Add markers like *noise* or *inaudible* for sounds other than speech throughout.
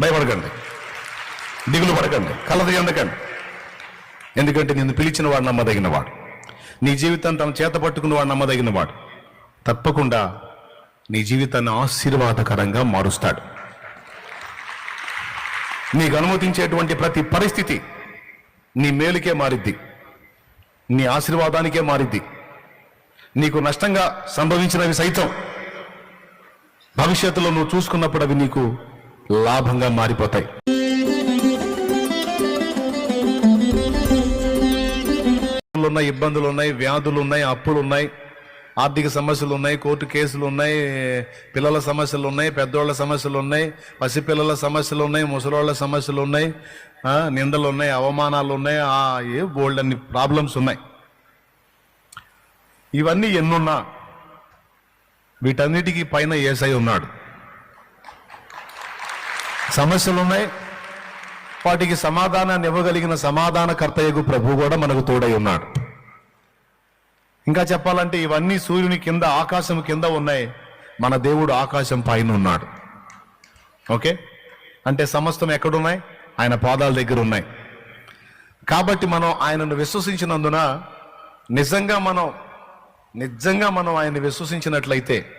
భయపడకండి. దిగులు పడకండి. కలది ఎందుకండి? ఎందుకంటే నిన్ను పిలిచిన వాడు నమ్మదగిన వాడు. నీ జీవితాన్ని తన చేత పట్టుకున్న వాడు నమ్మదగిన వాడు. తప్పకుండా నీ జీవితాన్ని ఆశీర్వాదకరంగా మారుస్తాడు. నీకు అనుమతించేటువంటి ప్రతి పరిస్థితి నీ మేలుకే మారిద్ది. నీ ఆశీర్వాదానికే మారిద్ది. నీకు నష్టంగా సంభవించినవి సైతం భవిష్యత్తులో నువ్వు చూసుకున్నప్పుడు అవి నీకు లాభంగా మారిపోతాయి. ఉన్నాయి ఇబ్బందులు ఉన్నాయి వ్యాధులు ఉన్నాయి అప్పులు ఉన్నాయి ఆర్థిక సమస్యలు ఉన్నాయి కోర్టు కేసులు ఉన్నాయి పిల్లల సమస్యలు ఉన్నాయి పెద్దోళ్ళ సమస్యలు ఉన్నాయి పసిపిల్లల సమస్యలు ఉన్నాయి ముసలోళ్ళ సమస్యలు ఉన్నాయి నిందలు ఉన్నాయి అవమానాలు ఉన్నాయి ఆ ఏ బోల్డ్ అన్ని ప్రాబ్లమ్స్ ఉన్నాయి. ఇవన్నీ ఎన్నున్నా వీటన్నిటికీ పైన ఏసై ఉన్నాడు. సమస్యలు ఉన్నాయి వాటికి సమాధానాన్ని ఇవ్వగలిగిన సమాధానకర్తయ్యకు ప్రభు కూడా మనకు తోడై ఉన్నాడు. ఇంకా చెప్పాలంటే ఇవన్నీ సూర్యుని కింద ఆకాశం కింద ఉన్నాయి. మన దేవుడు ఆకాశం పైన ఉన్నాడు. ఓకే? అంటే సమస్తం ఎక్కడున్నాయి? ఆయన పాదాల దగ్గర ఉన్నాయి. కాబట్టి మనం ఆయనను విశ్వసించినందున నిజంగా మనం నిజంగా మనం ఆయన్ని విశ్వసించినట్లయితే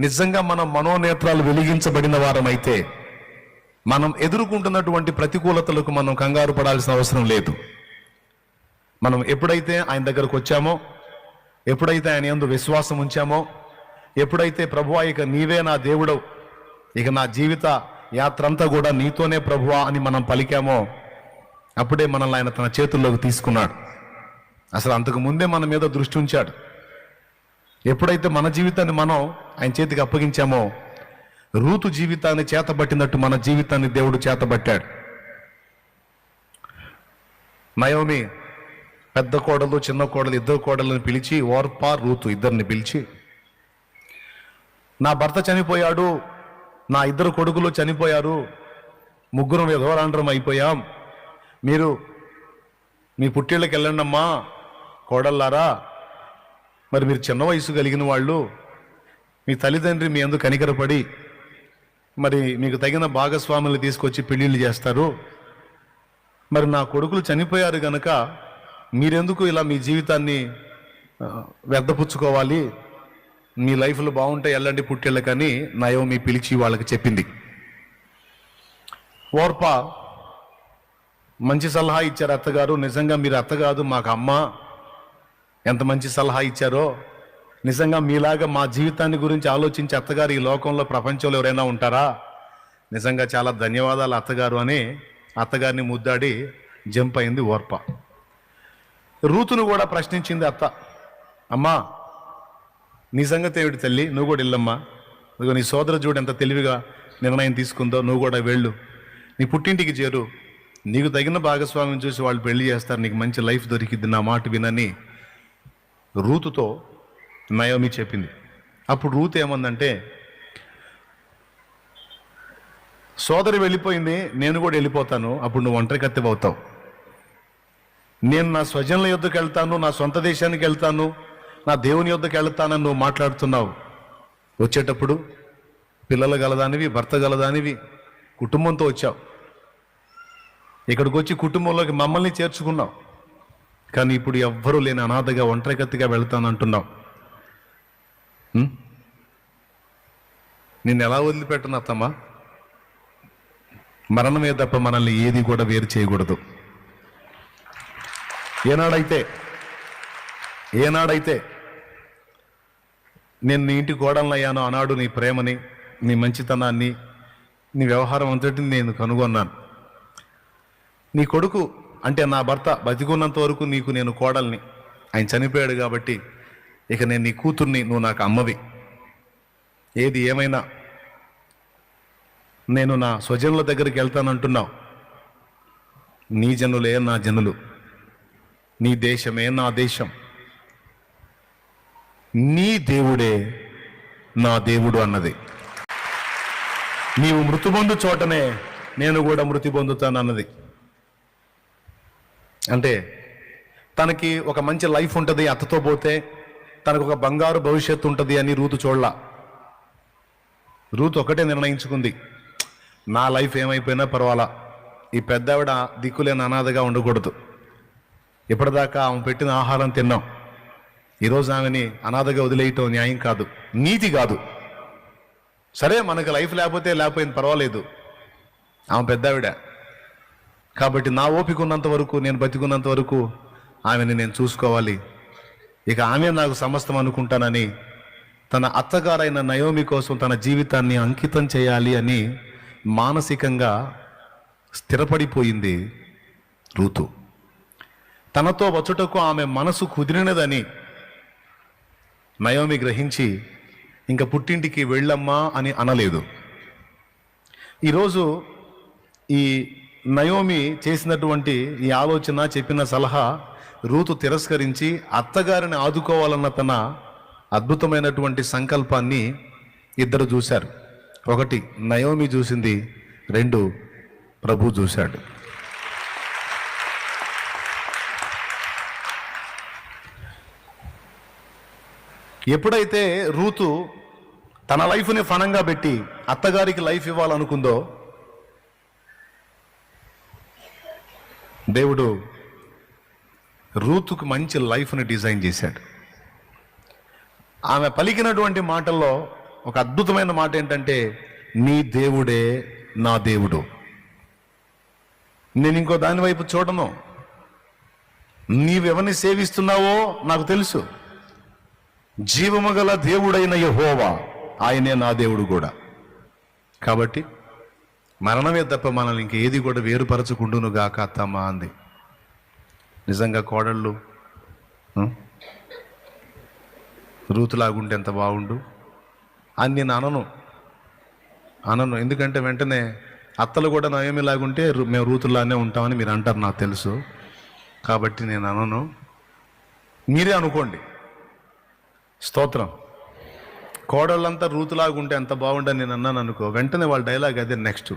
నిజంగా మనం మనోనేత్రాలు వెలిగించబడిన వారమైతే మనం ఎదుర్కొంటున్నటువంటి ప్రతికూలతలకు మనం కంగారు పడాల్సిన అవసరం లేదు. మనం ఎప్పుడైతే ఆయన దగ్గరకు వచ్చామో ఎప్పుడైతే ఆయన ఎందు విశ్వాసం ఉంచామో ఎప్పుడైతే ప్రభువా ఇక నీవే నా దేవుడవు ఇక నా జీవిత యాత్ర అంతా కూడా నీతోనే ప్రభువా అని మనం పలికామో అప్పుడే మనల్ని ఆయన తన చేతుల్లోకి తీసుకున్నాడు. అసలు అంతకు ముందే మన మీద దృష్టి ఉంచాడు. ఎప్పుడైతే మన జీవితాన్ని మనం ఆయన చేతికి అప్పగించామో రూతు జీవితాన్ని చేతబట్టినట్టు మన జీవితాన్ని దేవుడు చేతబట్టాడు. నయోమి పెద్ద కోడలు చిన్న కోడలు ఇద్దరు కోడలను పిలిచి ఓర్పా రూతు ఇద్దరిని పిలిచి నా భర్త చనిపోయాడు నా ఇద్దరు కొడుకులు చనిపోయారు ముగ్గురం విధవరాండ్రం అయిపోయాం. మీరు మీ పుట్టిళ్ళకి వెళ్ళండమ్మా కోడల్లారా మరి మీరు చిన్న వయసు కలిగిన వాళ్ళు మీ తల్లిదండ్రి మీ ఎందుకు కనికరపడి మరి మీకు తగిన భాగస్వాములు తీసుకొచ్చి పెళ్ళిళ్ళు చేస్తారు. మరి నా కొడుకులు చనిపోయారు గనక మీరెందుకు ఇలా మీ జీవితాన్ని వ్యర్థపుచ్చుకోవాలి? మీ లైఫ్లో బాగుంటే వెళ్ళండి పుట్టేళ్ళకని నయోమి పిలిచి వాళ్ళకి చెప్పింది. ఓర్ప మంచి సలహా ఇచ్చారు అత్తగారు. నిజంగా మీరు అత్త కాదు మాకు అమ్మ. ఎంత మంచి సలహా ఇచ్చారో నిజంగా మీలాగా మా జీవితాన్ని గురించి ఆలోచించి అత్తగారు ఈ లోకంలో ప్రపంచంలో ఎవరైనా ఉంటారా? నిజంగా చాలా ధన్యవాదాలు అత్తగారు అని అత్తగారిని ముద్దాడి జంప్ అయింది ఓర్ప. రూతును కూడా ప్రశ్నించింది అత్త. అమ్మా నీ సంగతి ఏమిటి తల్లి నువ్వు కూడా వెళ్ళమ్మా. ఇదిగో నీ సోదర చూడు ఎంత తెలివిగా నిర్ణయం తీసుకుందో నువ్వు కూడా వెళ్ళు. నీ పుట్టింటికి చేరు. నీకు తగిన భాగస్వామ్యం చూసి వాళ్ళు పెళ్ళి చేస్తారు. నీకు మంచి లైఫ్ దొరికిద్ది నా మాట వినని రూతుతో నయోమి చెప్పింది. అప్పుడు రూత్ ఏమందంటే సోదరి వెళ్ళిపోయింది నేను కూడా వెళ్ళిపోతాను అప్పుడు నువ్వు ఒంటరి కత్తివి అవుతావు. నేను నా స్వజనుల యుద్ధకు వెళ్తాను నా సొంత దేశానికి వెళ్తాను నా దేవుని యుద్ధకు వెళ్తానని నువ్వు మాట్లాడుతున్నావు. వచ్చేటప్పుడు పిల్లలు గలదానివి భర్త గలదానివి కుటుంబంతో వచ్చావు. ఇక్కడికి వచ్చి కుటుంబంలోకి మమ్మల్ని చేర్చుకున్నావు. కానీ ఇప్పుడు ఎవ్వరూ లేని అనాథగా ఒంటరికత్తిగా వెళ్తానంటున్నావు. Hmm? నిన్ను ఎలా వదిలిపెట్టను అత్తమ్మా? మరణమే తప్ప మనల్ని ఏది కూడా వేరు చేయకూడదు. ఏనాడైతే ఏనాడైతే నేను నీ ఇంటి గోడలయ్యాను అన్నాడు నీ ప్రేమని నీ మంచితనాన్ని నీ వ్యవహారం అంతటిని నేను కనుగొన్నాను. నీ కొడుకు అంటే నా భర్త బతికున్నంత వరకు నీకు నేను కోడల్ని. ఆయన చనిపోయాడు కాబట్టి ఇక నేను నీ కూతుర్ని నువ్వు నాకు అమ్మవి. ఏది ఏమైనా నేను నా స్వజనుల దగ్గరికి వెళ్తానంటున్నావు. నీ జనులే నా జనులు. నీ దేశమే నా దేశం. నీ దేవుడే నా దేవుడు అన్నది. నీవు మృతి పొందు చోటనే నేను కూడా మృతి పొందుతాను అన్నది అంటే తనకి ఒక మంచి లైఫ్ ఉంటుంది అత్తతో పోతే తనకు ఒక బంగారు భవిష్యత్తు ఉంటుంది అని రూతు చూడలా. రూతు ఒకటే నిర్ణయించుకుంది. నా లైఫ్ ఏమైపోయినా పర్వాలా. ఈ పెద్దావిడ దిక్కులేని అనాథగా ఉండకూడదు. ఇప్పటిదాకా ఆమె పెట్టిన ఆహారం తిన్నాం. ఈరోజు ఆమెని అనాథగా వదిలేయటం న్యాయం కాదు. నీతి కాదు. సరే మనకు లైఫ్ లేకపోతే లేకపోయింది పర్వాలేదు. ఆమె పెద్దావిడ. కాబట్టి నా ఓపిక ఉన్నంత వరకు నేను బతికున్నంత వరకు ఆమెని నేను చూసుకోవాలి. ఇక ఆమె నాకు సమస్తం అనుకుంటానని తన అత్తగారైన నయోమి కోసం తన జీవితాన్ని అంకితం చేయాలి అని మానసికంగా స్థిరపడిపోయింది రూతు. తనతో వచ్చుటకు ఆమె మనసు కుదిరినదని నయోమి గ్రహించి ఇంక పుట్టింటికి వెళ్ళమ్మా అని అనలేదు. ఈరోజు ఈ నయోమి చేసినటువంటి ఈ ఆలోచన చెప్పిన సలహా రూతు తిరస్కరించి అత్తగారిని ఆదుకోవాలన్న తన అద్భుతమైనటువంటి సంకల్పాన్ని ఇద్దరు చూశారు. ఒకటి నయోమి చూసింది రెండు ప్రభు చూశాడు. ఎప్పుడైతే రూతు తన లైఫ్ని ఫణంగా పెట్టి అత్తగారికి లైఫ్ ఇవ్వాలనుకుందో దేవుడు రూతుకు మంచి లైఫ్ని డిజైన్ చేశాడు. ఆమె పలికినటువంటి మాటల్లో ఒక అద్భుతమైన మాట ఏంటంటే నీ దేవుడే నా దేవుడు. నేను ఇంకో దాని వైపు చూడను. నీవెవరిని సేవిస్తున్నావో నాకు తెలుసు. జీవము గల దేవుడైన యహోవా ఆయనే నా దేవుడు కూడా. కాబట్టి మరణమే తప్ప మనల్ని ఇంక ఏది కూడా వేరుపరచుకుండును గాక అత్తమ్మ అంది. నిజంగా కోడళ్ళు రూతులాగుంటే ఎంత బాగుండు? అని నేను అనను. అనను ఎందుకంటే వెంటనే అత్తలు కూడా నయమిలాగుంటే రు- మేము రూతుల్లానే ఉంటామని మీరు అంటారు నాకు తెలుసు. కాబట్టి నేను అనను. మీరే అనుకోండి. స్తోత్రం. కోడళ్ళంతా రూతులాగుంటే ఎంత బాగుండని నేను అన్నాను అనుకో వెంటనే వాళ్ళ డైలాగ్ అదే నెక్స్ట్.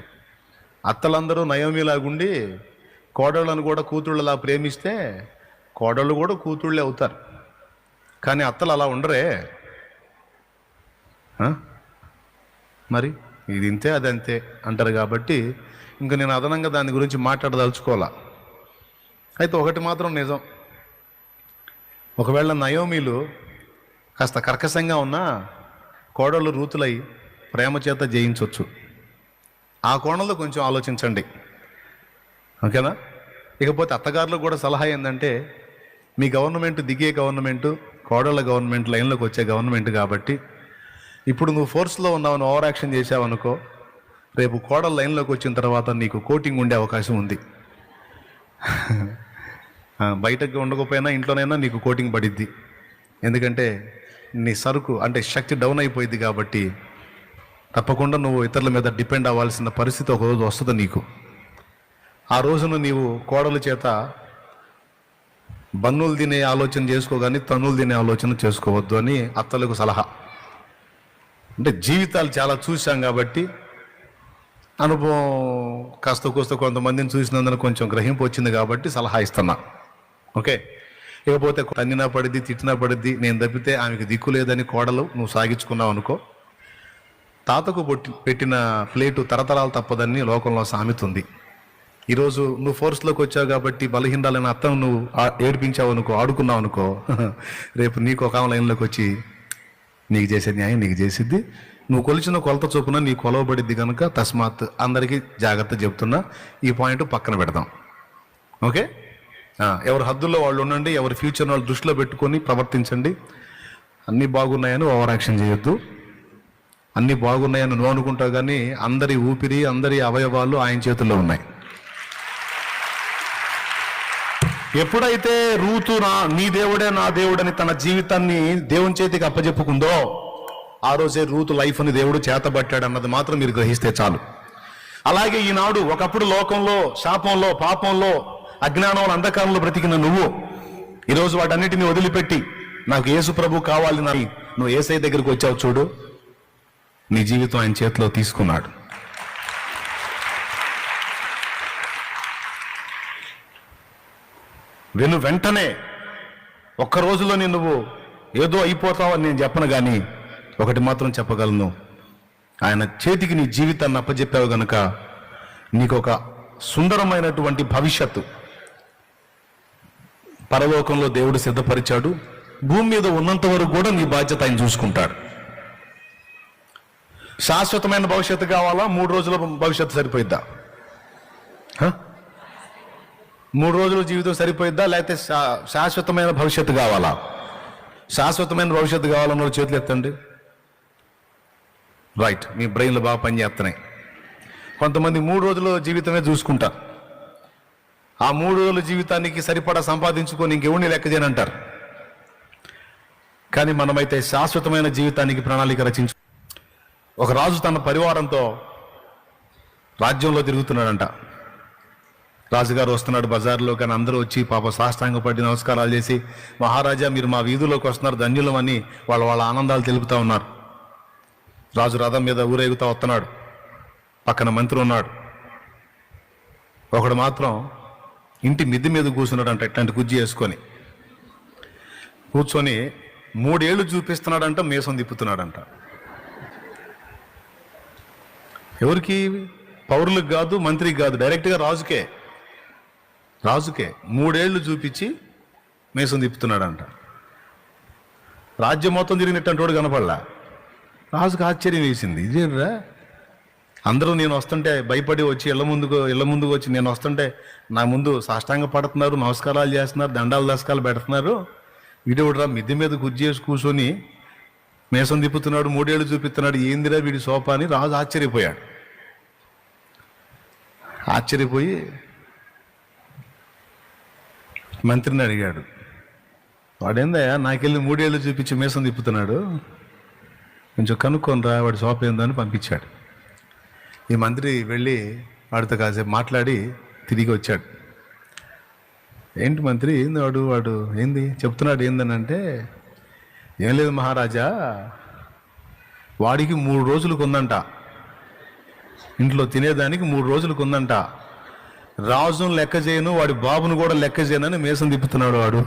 అత్తలందరూ నయోమిలాగుండి కోడళ్ళను కూడా కూతుళ్ళలా ప్రేమిస్తే కోడళ్ళు కూడా కూతుళ్ళే అవుతారు. కానీ అత్తలు అలా ఉండరే. మరి? ఇది ఇంతే అది అంతే అంటారు కాబట్టి ఇంకా నేను అదనంగా దాని గురించి మాట్లాడదలుచుకోవాలా? అయితే ఒకటి మాత్రం నిజం. ఒకవేళ నయోమీలు కాస్త కర్కశంగా ఉన్నా కోడళ్ళు రూతులై ప్రేమ చేత జయించవచ్చు ఆ కోణంలో కొంచెం ఆలోచించండి. ఓకేనా? ఇకపోతే అత్తగారులకు కూడా సలహా ఏంటంటే మీ గవర్నమెంట్ దిగే గవర్నమెంట్ కోడళ్ళ గవర్నమెంట్ లైన్లోకి వచ్చే గవర్నమెంట్ కాబట్టి ఇప్పుడు నువ్వు ఫోర్స్లో ఉన్నావని ఓవర్ యాక్షన్ చేసావనుకో రేపు కోడల లైన్లోకి వచ్చిన తర్వాత నీకు కోటింగ్ ఉండే అవకాశం ఉంది. బయటకు ఉండకపోయినా ఇంట్లోనైనా నీకు కోటింగ్ పడిద్ది. ఎందుకంటే నీ సరుకు అంటే శక్తి డౌన్ అయిపోయింది కాబట్టి తప్పకుండా నువ్వు ఇతరుల మీద డిపెండ్ అవ్వాల్సిన పరిస్థితి ఒకరోజు వస్తుంది నీకు. ఆ రోజున నీవు కోడల చేత బన్నులు తినే ఆలోచన చేసుకో కానీ తన్నులు తినే ఆలోచన చేసుకోవద్దు అని అత్తలకు సలహా. అంటే జీవితాలు చాలా చూశాం కాబట్టి అనుభవం కాస్త కూస్త కొంతమందిని చూసినందున కొంచెం గ్రహింపు వచ్చింది కాబట్టి సలహా ఇస్తున్నా. ఓకే? ఇకపోతే తన్నినా పడిద్ది తిట్టినా పడిద్ది నేను తప్పితే ఆమెకు దిక్కు లేదని కోడలు నువ్వు సాగించుకున్నావు అనుకో. తాతకు పెట్టిన ప్లేటు తరతరాలు తప్పదని లోకంలో సామెత ఉంది. ఈరోజు నువ్వు ఫోర్స్లోకి వచ్చావు కాబట్టి బలహీనాలైన అత్తను నువ్వు ఏడిపించావు అనుకో ఆడుకున్నావు అనుకో. *laughs* రేపు నీకు ఒక లైన్లోకి వచ్చి నీకు చేసే న్యాయం నీకు చేసిద్ది. నువ్వు కొలిచిన కొలత చొప్పున నీ కొలవబడిద్ది కనుక తస్మాత్ అందరికీ జాగ్రత్త చెప్తున్నా. ఈ పాయింట్ పక్కన పెడదాం. ఓకే? ఎవరి హద్దుల్లో వాళ్ళు ఉండండి ఎవరి ఫ్యూచర్ వాళ్ళు దృష్టిలో పెట్టుకొని ప్రవర్తించండి. అన్నీ బాగున్నాయని ఓవర్ యాక్షన్ చేయొద్దు. అన్నీ బాగున్నాయని నువ్వు అనుకుంటావు కానీ అందరి ఊపిరి అందరి అవయవాలు ఆయన చేతుల్లో ఉన్నాయి. ఎప్పుడైతే రూతు నా నీ దేవుడే నా దేవుడని తన జీవితాన్ని దేవుని చేతికి అప్పజెప్పుకుందో ఆ రోజే రూతు లైఫ్ అని దేవుడు చేతబట్టాడు అన్నది మాత్రం మీరు గ్రహిస్తే చాలు. అలాగే ఈనాడు ఒకప్పుడు లోకంలో శాపంలో పాపంలో అజ్ఞానంలో అంధకారంలో బ్రతికిన నువ్వు ఈరోజు వాటన్నిటిని వదిలిపెట్టి నాకు యేసు ప్రభు కావాలి నా నువ్వు ఏసై దగ్గరికి వచ్చావు చూడు నీ జీవితం ఆయన చేతిలో తీసుకున్నాడు. వెను వెంటనే ఒక్క రోజులోనే నువ్వు ఏదో అయిపోతావని నేను చెప్పను కానీ ఒకటి మాత్రం చెప్పగలను. ఆయన చేతికి నీ జీవితాన్ని అప్పచెప్పావు గనుక నీకు ఒక సుందరమైనటువంటి భవిష్యత్తు. పరలోకంలో దేవుడు సిద్ధపరిచాడు. భూమి మీద ఉన్నంత వరకు కూడా నీ బాధ్యత ఆయన చూసుకుంటాడు. శాశ్వతమైన భవిష్యత్తు కావాలా? మూడు రోజుల భవిష్యత్తు సరిపోయిద్దా? మూడు రోజుల జీవితం సరిపోయిద్దా? లేకపోతే శాశ్వతమైన భవిష్యత్తు కావాలా? శాశ్వతమైన భవిష్యత్తు కావాలన్న చేతులు ఎత్తండి. రైట్ మీ బ్రెయిన్లు బాగా పనిచేస్తున్నాయి కొంతమంది మూడు రోజుల జీవితమే చూసుకుంటా. ఆ మూడు రోజుల జీవితానికి సరిపడా సంపాదించుకొని ఇంకెవరిని లెక్క చేయనంటారు కానీ మనమైతే శాశ్వతమైన జీవితానికి ప్రణాళిక రచించు ఒక రాజు తన పరివారంతో రాజ్యంలో తిరుగుతున్నాడంట. రాజుగారు వస్తున్నాడు బజార్లో కానీ అందరూ వచ్చి పాప సాష్టాంగపడి నమస్కారాలు చేసి మహారాజా మీరు మా వీధిలోకి వస్తున్నారు ధన్యులమని వాళ్ళ వాళ్ళ ఆనందాలు తెలుపుతూ ఉన్నారు. రాజు రథం మీద ఊరేగుతా వస్తున్నాడు. పక్కన మంత్రి ఉన్నాడు. ఒకడు మాత్రం ఇంటి మిద్ది మీద కూర్చున్నాడంట ఇట్లాంటి కుజ్జి వేసుకొని. కూర్చొని మూడేళ్ళు చూపిస్తున్నాడంట మేసం తిప్పుతున్నాడంట. ఎవరికి? పౌరులకు కాదు మంత్రికి కాదు డైరెక్ట్గా రాజుకే. రాజుకే మూడేళ్ళు చూపించి మేసం తిప్పుతున్నాడంట. రాజ్యం మొత్తం తిరిగినట్టంటోడు కనపడలా. రాజుకు ఆశ్చర్యం వేసింది. ఇదేంట్రా? అందరూ నేను వస్తుంటే భయపడి వచ్చి ఇళ్ళ ముందుకు ఇళ్ళ ముందుకు వచ్చి నేను వస్తుంటే నా ముందు సాష్టాంగ పడుతున్నారు నమస్కారాలు చేస్తున్నారు దండాలు దశకాలు పెడుతున్నారు. వీడెవడరా మిద్దె మీద కుర్చీ చేసి కూర్చొని మేసం తిప్పుతున్నాడు మూడేళ్ళు చూపిస్తున్నాడు. ఏందిరా వీడి సోపా అని రాజు ఆశ్చర్యపోయాడు. ఆశ్చర్యపోయి మంత్రిని అడిగాడు. వాడేందయ్యా నాకెళ్ళి మూడేళ్ళు చూపించి మేసం తిప్పుతున్నాడు. కొంచెం కనుక్కొనిరా వాడి షాప్ ఏందో అని పంపించాడు. ఈ మంత్రి వెళ్ళి వాడితో కాసేపు మాట్లాడి తిరిగి వచ్చాడు. ఏంటి మంత్రి ఏంది వాడు వాడు ఏంది చెప్తున్నాడు ఏందని అంటే ఏం లేదు మహారాజా వాడికి మూడు రోజులకు ఉందంట ఇంట్లో తినేదానికి మూడు రోజులకు ఉందంట రాజును లెక్క చేయను వాడి బాబును కూడా లెక్క చేయనని మేసం తిప్పుతున్నాడు వాడు.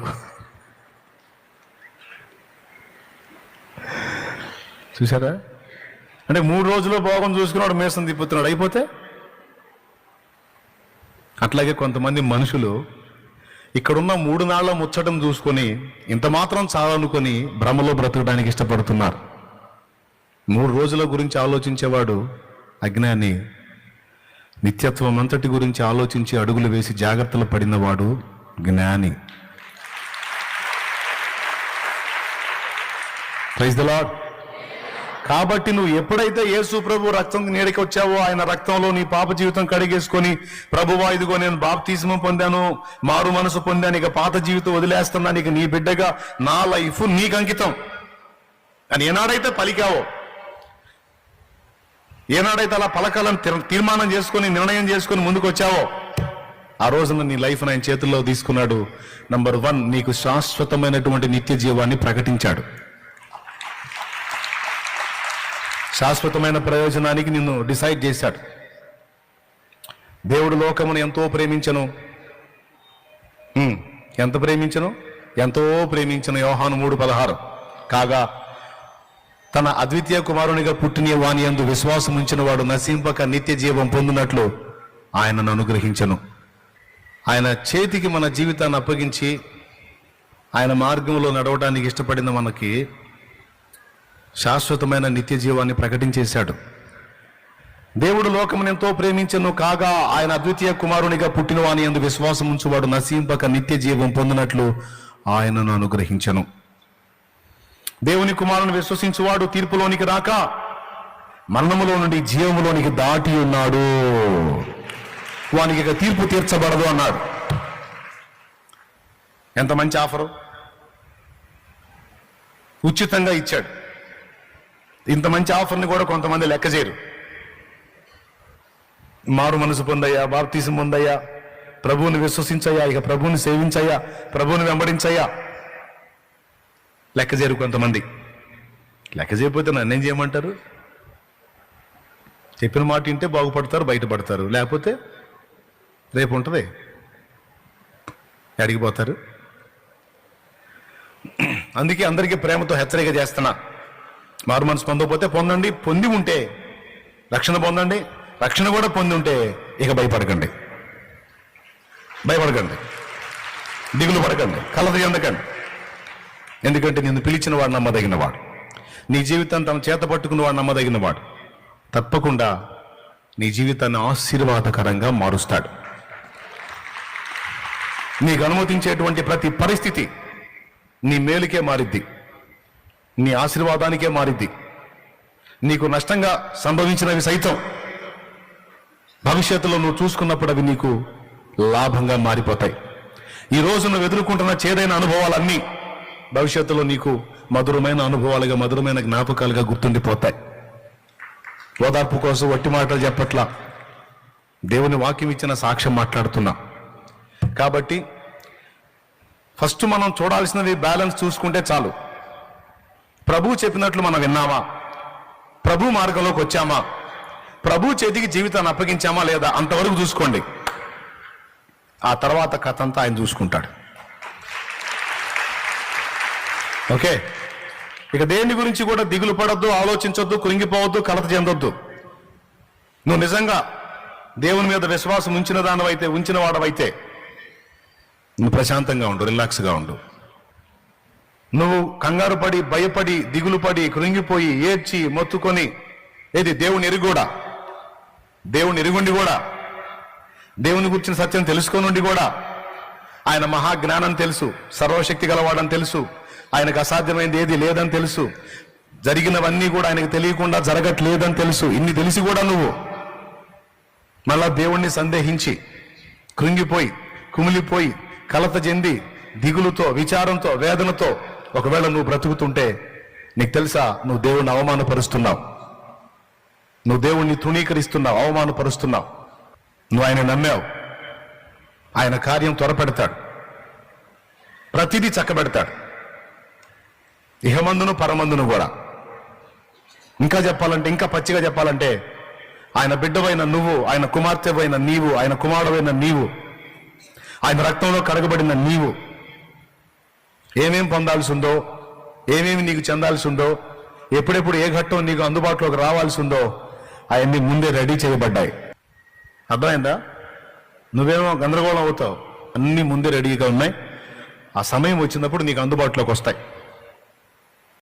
చూసారా అంటే మూడు రోజుల్లో భోగం చూసుకున్నాడు మేసం తిప్పుతున్నాడు. అయిపోతే? అట్లాగే కొంతమంది మనుషులు ఇక్కడున్న మూడు నాళ్ళ ముచ్చటం చూసుకొని ఇంత మాత్రం చాలనుకొని భ్రమలో బ్రతకడానికి ఇష్టపడుతున్నారు. మూడు రోజుల గురించి ఆలోచించేవాడు అజ్ఞాని. నిత్యత్వం అంతటి గురించి ఆలోచించి అడుగులు వేసి జాగ్రత్తలు పడినవాడు జ్ఞాని. ప్రైజ్ ద లాడ్ కాబట్టి నువ్వు ఎప్పుడైతే యేసు ప్రభు రక్తం నీడకి వచ్చావో ఆయన రక్తంలో నీ పాప జీవితం కడిగేసుకొని ప్రభువా ఇదిగో నేను బాప్తీసమం పొందాను మారు మనసు పొందాను ఇక పాత జీవితం వదిలేస్తున్నాను ఇక నీ బిడ్డగా నా లైఫ్ నీకు అంకితం. అని ఏనాడైతే పలికావో ఏనాడైతే అలా పలకాలను తీర్మానం చేసుకొని నిర్ణయం చేసుకుని ముందుకు వచ్చావో ఆ రోజున నీ లైఫ్ ఆయన చేతుల్లో తీసుకున్నాడు. నంబర్ వన్ నీకు శాశ్వతమైనటువంటి నిత్య జీవాన్ని ప్రకటించాడు. శాశ్వతమైన ప్రయోజనానికి నిన్ను డిసైడ్ చేశాడు. దేవుడు లోకమును ఎంతో ప్రేమించను. ఉమ్, ఎంత ప్రేమించను? ఎంతో ప్రేమించను యోహాను మూడు పదహారు. కాగా తన అద్వితీయ కుమారునిగా పుట్టిన వాని యందు విశ్వాసం ఉంచిన వాడు నశింపక నిత్య జీవం పొందినట్లు ఆయనను అనుగ్రహించను. ఆయన చేతికి మన జీవితాన్ని అప్పగించి ఆయన మార్గంలో నడవడానికి ఇష్టపడిన మనకి శాశ్వతమైన నిత్య జీవాన్ని ప్రకటించేశాడు. దేవుడు లోకమును ఎంతో ప్రేమించను కాగా ఆయన అద్వితీయ కుమారునిగా పుట్టిన వాని అందు విశ్వాసం ఉంచువాడు నశింపక నిత్య జీవం పొందినట్లు ఆయనను అనుగ్రహించను. దేవుని కుమారుని విశ్వసించువాడు తీర్పులోనికి రాక మరణములో నుండి జీవములోనికి దాటి ఉన్నాడు. వానికి ఇక తీర్పు తీర్చబడదు అన్నాడు. ఎంత మంచి ఆఫరు? ఉచితంగా ఇచ్చాడు. ఇంత మంచి ఆఫర్ని కూడా కొంతమంది లెక్క చేయరు. మారు మనసు పొందయ్యా బాప్తీసం పొందయ్యా ప్రభువుని విశ్వసించయ్యా ఇక ప్రభువుని సేవించయ్యా ప్రభువుని వెంబడించయ్యా. లెక్క చేరు కొంతమంది. లెక్క చేయకపోతే నన్నేం చేయమంటారు? చెప్పిన మాట వింటే బాగుపడతారు బయటపడతారు. లేకపోతే రేపు ఉంటుంది అడిగిపోతారు. అందుకే అందరికీ ప్రేమతో హెచ్చరిక చేస్తున్నా. మారు మనసు పొందకపోతే పొందండి. పొంది ఉంటే రక్షణ పొందండి. రక్షణ కూడా పొంది ఉంటే ఇక భయపడకండి. భయపడకండి. దిగులు పడకండి. కలత చెందకండి ఎందుకంటే నిన్ను పిలిచిన వాడు నమ్మదగినవాడు. నీ జీవితాన్ని తన చేత పట్టుకున్న వాడు నమ్మదగినవాడు. తప్పకుండా నీ జీవితాన్ని ఆశీర్వాదకరంగా మారుస్తాడు. నీకు అనుమతించేటువంటి ప్రతి పరిస్థితి నీ మేలుకే మారిద్ది. నీ ఆశీర్వాదానికే మారిద్ది. నీకు నష్టంగా సంభవించినవి సైతం భవిష్యత్తులో నువ్వు చూసుకున్నప్పుడు అవి నీకు లాభంగా మారిపోతాయి. ఈ నువ్వు ఎదుర్కొంటున్న చేదైన అనుభవాలన్నీ భవిష్యత్తులో నీకు మధురమైన అనుభవాలుగా మధురమైన జ్ఞాపకాలుగా గుర్తుండిపోతాయి. ఓదార్పు కోసం వట్టి మాటలు చెప్పట్లా. దేవుని వాక్యం ఇచ్చిన సాక్ష్యం మాట్లాడుతున్నా. కాబట్టి ఫస్ట్ మనం చూడాల్సినది బ్యాలెన్స్ చూసుకుంటే చాలు. ప్రభు చెప్పినట్లు మనం విన్నామా? ప్రభు మార్గంలోకి వచ్చామా? ప్రభు చేతికి జీవితాన్ని అప్పగించామా లేదా? అంతవరకు చూసుకోండి. ఆ తర్వాత కథ అంతా ఆయన చూసుకుంటాడు. ఓకే. ఇక దేని గురించి కూడా దిగులు పడద్దు ఆలోచించొద్దు కృంగిపోవద్దు కలత చెందొద్దు. నువ్వు నిజంగా దేవుని మీద విశ్వాసం ఉంచిన దానివైతే ఉంచిన వాడవైతే నువ్వు ప్రశాంతంగా ఉండు రిలాక్స్గా ఉండు. నువ్వు కంగారు పడి భయపడి దిగులు పడి కృంగిపోయి ఏడ్చి మొత్తుకొని ఏది దేవుని ఎరుగుడా? దేవుని ఎరుగుండి కూడా. దేవుని గురించిన సత్యం తెలుసుకోనుండి కూడా. ఆయన మహాజ్ఞానం తెలుసు సర్వశక్తి గలవాడని తెలుసు. ఆయనకు అసాధ్యమైనది ఏది లేదని తెలుసు. జరిగినవన్నీ కూడా ఆయనకు తెలియకుండా జరగట్లేదని తెలుసు. ఇన్ని తెలిసి కూడా నువ్వు. మళ్ళా దేవుణ్ణి సందేహించి కృంగిపోయి కుమిలిపోయి కలత చెంది దిగులుతో విచారంతో వేదనతో ఒకవేళ నువ్వు బ్రతుకుతుంటే నీకు తెలుసా నువ్వు దేవుణ్ణి అవమానపరుస్తున్నావు. నువ్వు దేవుణ్ణి తృణీకరిస్తున్నావు అవమానపరుస్తున్నావు. నువ్వు ఆయన నమ్మావు. ఆయన కార్యం త్వరపెడతాడు. ప్రతిదీ చక్కబెడతాడు. ఇహమందును పరమందును కూడా. ఇంకా చెప్పాలంటే ఇంకా పచ్చిగా చెప్పాలంటే ఆయన బిడ్డవైన నువ్వు ఆయన కుమార్తెవైన నీవు ఆయన కుమారుడైన నీవు ఆయన రక్తంలో కడగబడిన నీవు ఏమేం పొందాల్సి ఉందో ఏమేమి నీకు చెందాల్సి ఉందో ఎప్పుడెప్పుడు ఏ ఘట్టం నీకు అందుబాటులోకి రావాల్సి ఉందో అవన్నీ ముందే రెడీ చేయబడ్డాయి. అర్థమైందా? నువ్వేమో గందరగోళం అవుతావు. అన్నీ ముందే రెడీగా ఉన్నాయి. ఆ సమయం వచ్చినప్పుడు నీకు అందుబాటులోకి వస్తాయి.